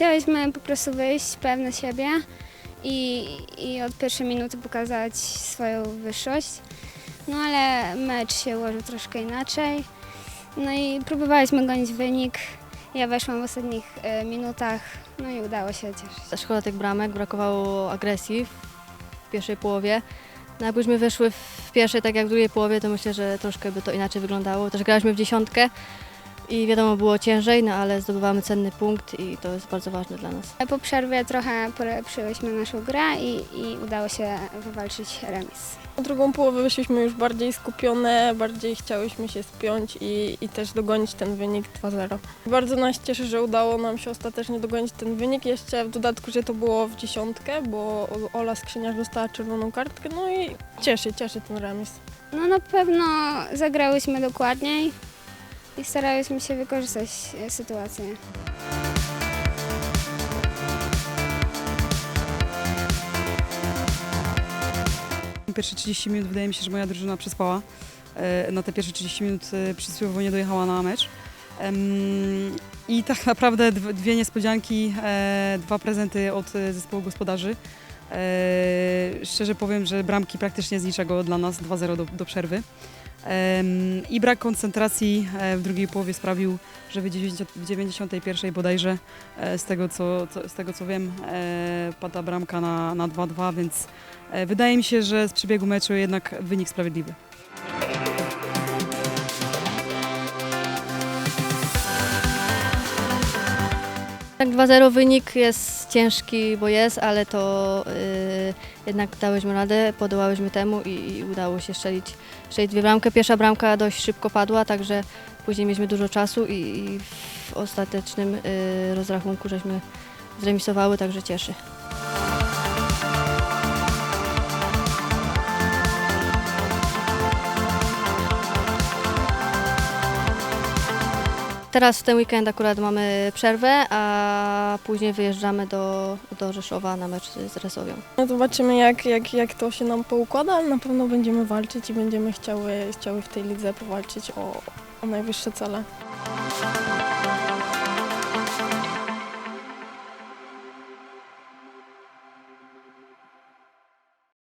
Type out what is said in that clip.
Chciałyśmy po prostu wyjść pewne siebie i, i od pierwszej minuty pokazać swoją wyższość. No ale mecz się ułożył troszkę inaczej. No i próbowaliśmy gonić wynik. Ja weszłam w ostatnich e, minutach, no i udało się cieszyć. Szkoda tych bramek, brakowało agresji w pierwszej połowie. No jakbyśmy weszły w pierwszej tak jak w drugiej połowie, to myślę, że troszkę by to inaczej wyglądało. Też graliśmy w dziesiątkę i wiadomo było ciężej, no ale zdobywamy cenny punkt i to jest bardzo ważne dla nas. Po przerwie trochę polepszyłyśmy naszą grę i, i udało się wywalczyć remis. Na drugą połowę wyszliśmy już bardziej skupione, bardziej chciałyśmy się spiąć i, i też dogonić ten wynik 2-0. Bardzo nas cieszy, że udało nam się ostatecznie dogonić ten wynik. Jeszcze w dodatku, że to było w dziesiątkę, bo Ola Skrzyniarz dostała czerwoną kartkę. No i cieszy, cieszy ten remis. No na pewno zagrałyśmy dokładniej i starałyśmy się wykorzystać e, sytuację. Pierwsze 30 minut wydaje mi się, że moja drużyna przespała. E, Na te pierwsze 30 minut e, przysłowiowo nie dojechała na mecz. I tak naprawdę dw- dwie niespodzianki, dwa prezenty od zespołu gospodarzy. E, Szczerze powiem, że bramki praktycznie z niczego dla nas, 2-0 do, do przerwy. I brak koncentracji e, w drugiej połowie sprawił, że w 90 w 91 bodajże, e, z tego co, z tego co wiem, pada bramka na na 2-2, więc Wydaje mi się, że z przebiegu meczu jednak wynik sprawiedliwy. Tak 2-0 wynik jest ciężki, bo jest, ale to y, jednak dałyśmy radę, podołałyśmy temu i, i udało się strzelić, strzelić dwie bramkę. Pierwsza bramka dość szybko padła, także później mieliśmy dużo czasu i, i w ostatecznym y, rozrachunku żeśmy zremisowały, także cieszy. Teraz w ten weekend akurat mamy przerwę, a później wyjeżdżamy do, do Rzeszowa na mecz z Resowią. No zobaczymy jak, jak, jak to się nam poukłada, ale na pewno będziemy walczyć i będziemy chciały, chciały w tej lidze powalczyć o, o najwyższe cele.